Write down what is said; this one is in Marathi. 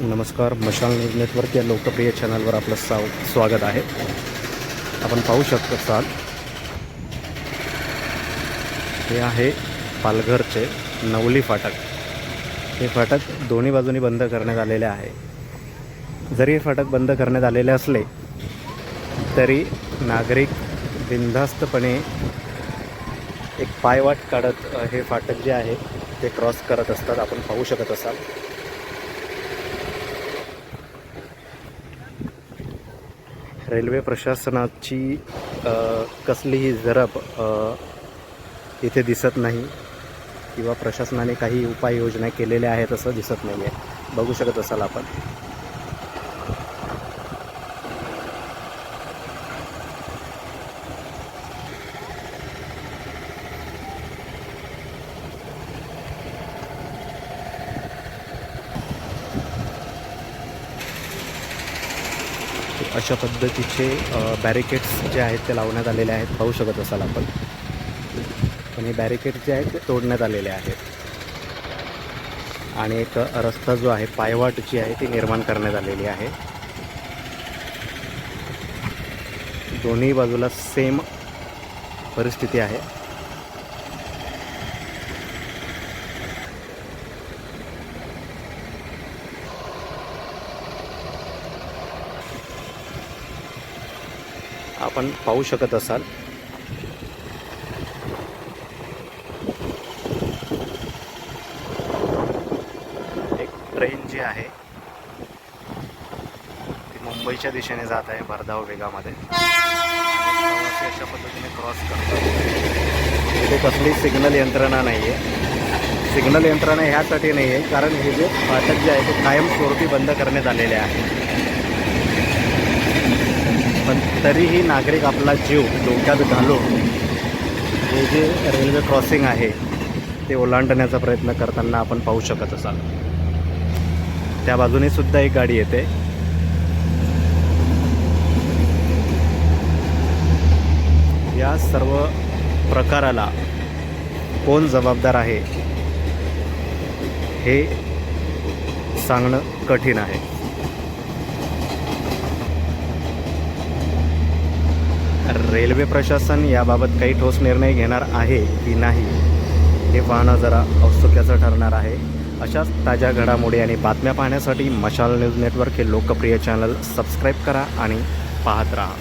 नमस्कार मशाल न्यूज नेटवर्क या लोकप्रिय चॅनलवर आपलं साव स्वागत आहे. आपण पाहू शकतो असाल हे आहे पालघरचे नवली फाटक. हे फाटक दोन्ही बाजूनी बंद करण्यात आलेले आहे. जरी हे फाटक बंद करण्यात आलेले असले तरी नागरिक बिनधास्तपणे एक पायवाट काढत हे फाटक जे आहे ते क्रॉस करत असतात. आपण पाहू शकत असाल. रेल्वे प्रशासनाची कसलीही जरब इथे दिसत नाही किंवा प्रशासनाने काही उपाययोजना केलेल्या आहेत असं दिसत नाही आहे बघू शकत असाल आपण. अशा पद्धतीचे बॅरिकेड्स जे आहेत ते लावण्यात आलेले आहेत. पाहू शकत असाल आपण. पण हे बॅरिकेड जे आहेत ते तोडण्यात आलेले आहेत. आणि एक रस्ता जो आहे पायवाट जी आहे ती निर्माण करण्यात आलेली आहे. दोन्ही बाजूला सेम परिस्थिती आहे. आपण पाहू शकत असाल. एक ट्रेन जी आहे ती मुंबईच्या दिशेने जात आहे भरधाव वेगामध्ये. प्रवासी अशा पद्धतीने क्रॉस करतो. इथे कसली सिग्नल यंत्रणा नाही आहे सिग्नल यंत्रणा ह्यासाठी नाही आहे कारण हे जे फाटक जे आहे ते कायमस्वरूपी बंद करण्यात आलेले आहे. पण तरीही नागरिक आपला जीव धोक्यात घालून हे जे रेल्वे क्रॉसिंग आहे ते ओलांडण्याचा प्रयत्न करताना आपण पाहू शकत असाल. त्या बाजूने सुद्धा एक गाडी येते. या सर्व प्रकाराला कोण जबाबदार आहे हे सांगणं कठीण आहे. रेल्वे प्रशासन याबाबत काही ठोस निर्णय घेणार आहे की नाही हे पाहणं जरा औत्सुक्याचं ठरणार आहे. अशाच ताज्या घडामोडी आणि बातम्या पाहण्यासाठी मशाल न्यूज नेटवर्क हे लोकप्रिय चॅनल सबस्क्राईब करा आणि पाहत राहा.